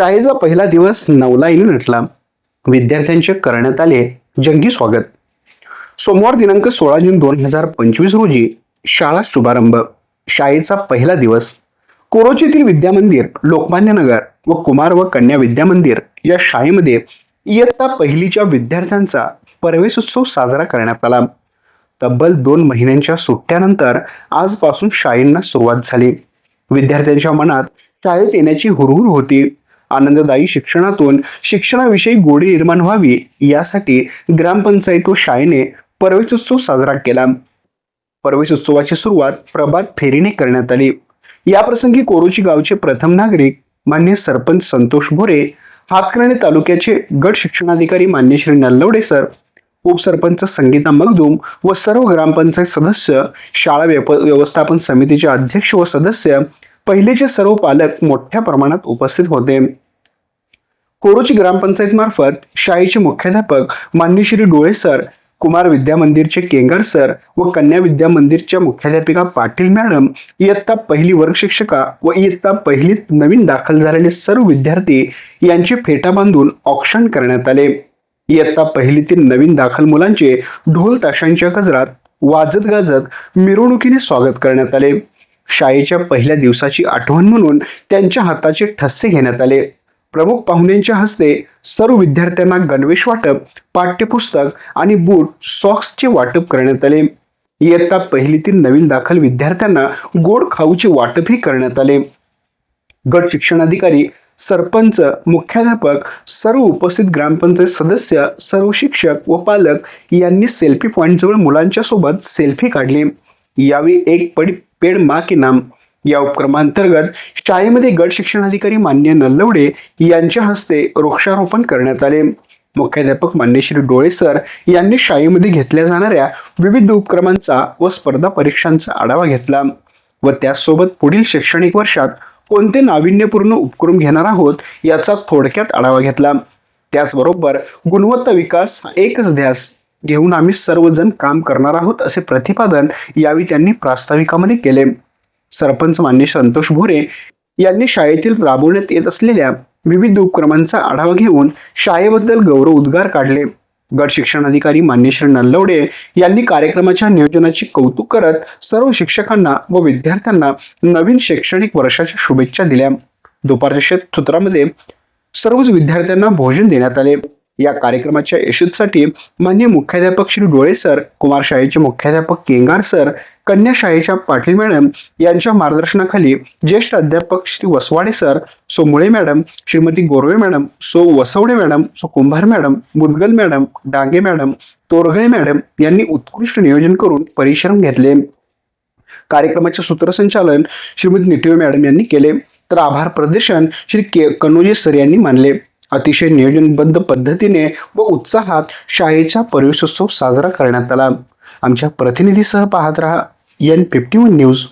शाळेचा पहिला दिवस नवलाईने नटला. विद्यार्थ्यांचे करण्यात आले जंगी स्वागत. सोमवार दिनांक सोळा जून दोन हजार पंचवीस रोजी शाळा शुभारंभ. शाळेचा पहिला दिवस. कोरोचीतील विद्यामंदिर लोकमान्य नगर व कुमार व कन्या विद्यामंदिर या शाळेमध्ये इयत्ता पहिलीच्या विद्यार्थ्यांचा परवेशोत्सव साजरा करण्यात आला. तब्बल दोन महिन्यांच्या सुट्ट्यानंतर आजपासून शाळेंना सुरुवात झाली. विद्यार्थ्यांच्या मनात शाळेत येण्याची हुरहुर होती. आनंददायी शिक्षणातून शिक्षणाविषयी गोडी निर्माण व्हावी यासाठी ग्रामपंचायत व शाळेने प्रवेशोत्सव साजरा केला. प्रवेशोत्सवाची सुरुवात प्रभात फेरीने करण्यात आली. याप्रसंगी कोरोची गावचे प्रथम नागरिक मान्य सरपंच संतोष भोरे हातकर्णी तालुक्याचे गट शिक्षणाधिकारी मान्य श्री नल्लवडे सर उपसरपंच संगीता मगदूम व सर्व ग्रामपंचायत सदस्य शाळा व्यप- व्यवस्थापन समितीचे अध्यक्ष व सदस्य पहिलेचे सर्व पालक मोठ्या प्रमाणात उपस्थित होते. कोरोची ग्रामपंचायत मार्फत शाळेचे मुख्याध्यापक मान्य श्री डोळे सर कुमार विद्या मंदिरचे केंगर सर व कन्या विद्या मंदिरच्या मुख्याध्यापिका पाटील मॅडम इयत्ता पहिली वर्ग शिक्षका व इयत्ता पहिलीत नवीन दाखल झालेले सर्व विद्यार्थी यांचे फेटा बांधून ऑक्शन करण्यात आले. इयत्ता पहिलीतील नवीन दाखल मुलांचे ढोल ताशांच्या गजरात वाजत गाजत मिरवणुकीने स्वागत करण्यात आले. शाळेच्या पहिल्या दिवसाची आठवण म्हणून त्यांच्या हाताचे ठस्से घेण्यात आले. प्रमुख पाहुण्यांच्या हस्ते सर्व विद्यार्थ्यांना गणवेश वाटप पाठ्यपुस्तक आणि बूट सॉक्सचे वाटप करण्यात आले. इयत्ता पहिलीतील नवीन दाखल विद्यार्थ्यांना गोड खाऊचे वाटपही करण्यात आले. गट शिक्षणाधिकारी सरपंच मुख्याध्यापक सर्व उपस्थित ग्रामपंचायत सदस्य सर्व शिक्षक व पालक यांनी सेल्फी पॉईंट जवळ मुलांच्या सोबत सेल्फी काढली. यावेळी एक पडी पेड मा के नाम या उपक्रमांतर्गत शाळेमध्ये गट शिक्षणाधिकारी मान्य नल्लवडे यांच्या हस्ते वृक्षारोपण करण्यात आले. मुख्याध्यापक मान्य श्री डोळे सर यांनी शाळेमध्ये घेतल्या जाणाऱ्या विविध उपक्रमांचा व स्पर्धा परीक्षांचा आढावा घेतला. व त्यासोबत पुढील शैक्षणिक वर्षात कोणते नाविन्यपूर्ण उपक्रम घेणार आहोत याचा थोडक्यात आढावा घेतला. त्याचबरोबर गुणवत्ता विकास एकच ध्यास घेऊन आम्ही सर्वजण काम करणार आहोत असे प्रतिपादन यावेळी त्यांनी प्रास्ताविकामध्ये केले. सरपंच मान्य संतोष भोरे यांनी शाळेतील राबवण्यात येत असलेल्या विविध उपक्रमांचा आढावा घेऊन शाळेबद्दल गौरव उद्गार काढले. गट शिक्षणाधिकारी मान्य श्री नल्लवडे यांनी कार्यक्रमाच्या नियोजनाचे कौतुक करत सर्व शिक्षकांना व विद्यार्थ्यांना नवीन शैक्षणिक वर्षाच्या शुभेच्छा दिल्या. दुपारच्या सत्रामध्ये सर्वच विद्यार्थ्यांना भोजन देण्यात आले. या कार्यक्रमाच्या यशस्वीसाठी मान्य मुख्याध्यापक श्री डोळे सर कुमार शाळेचे मुख्याध्यापक केंगार सर कन्या शाळेच्या पाटील मॅडम यांच्या मार्गदर्शनाखाली ज्येष्ठ अध्यापक श्री वसवाडे सर सो मुळे मॅडम श्रीमती गोरवे मॅडम सो वसवडे madam so Kumbhar madam Mudgal madam Dange madam Torgale madam यांनी उत्कृष्ट नियोजन करून परिश्रम घेतले. कार्यक्रमाचे सूत्रसंचालन श्रीमती निटिवे मॅडम यांनी केले. तर आभार प्रदर्शन श्री के कनोजी सर यांनी मानले. अतिशय नियोजनबद्ध पद्धतीने व उत्साहात शाळेचा प्रवेशोत्सव साजरा करण्यात आला. आमच्या प्रतिनिधीसह पाहत रहा एन फिफ्टी वन न्यूज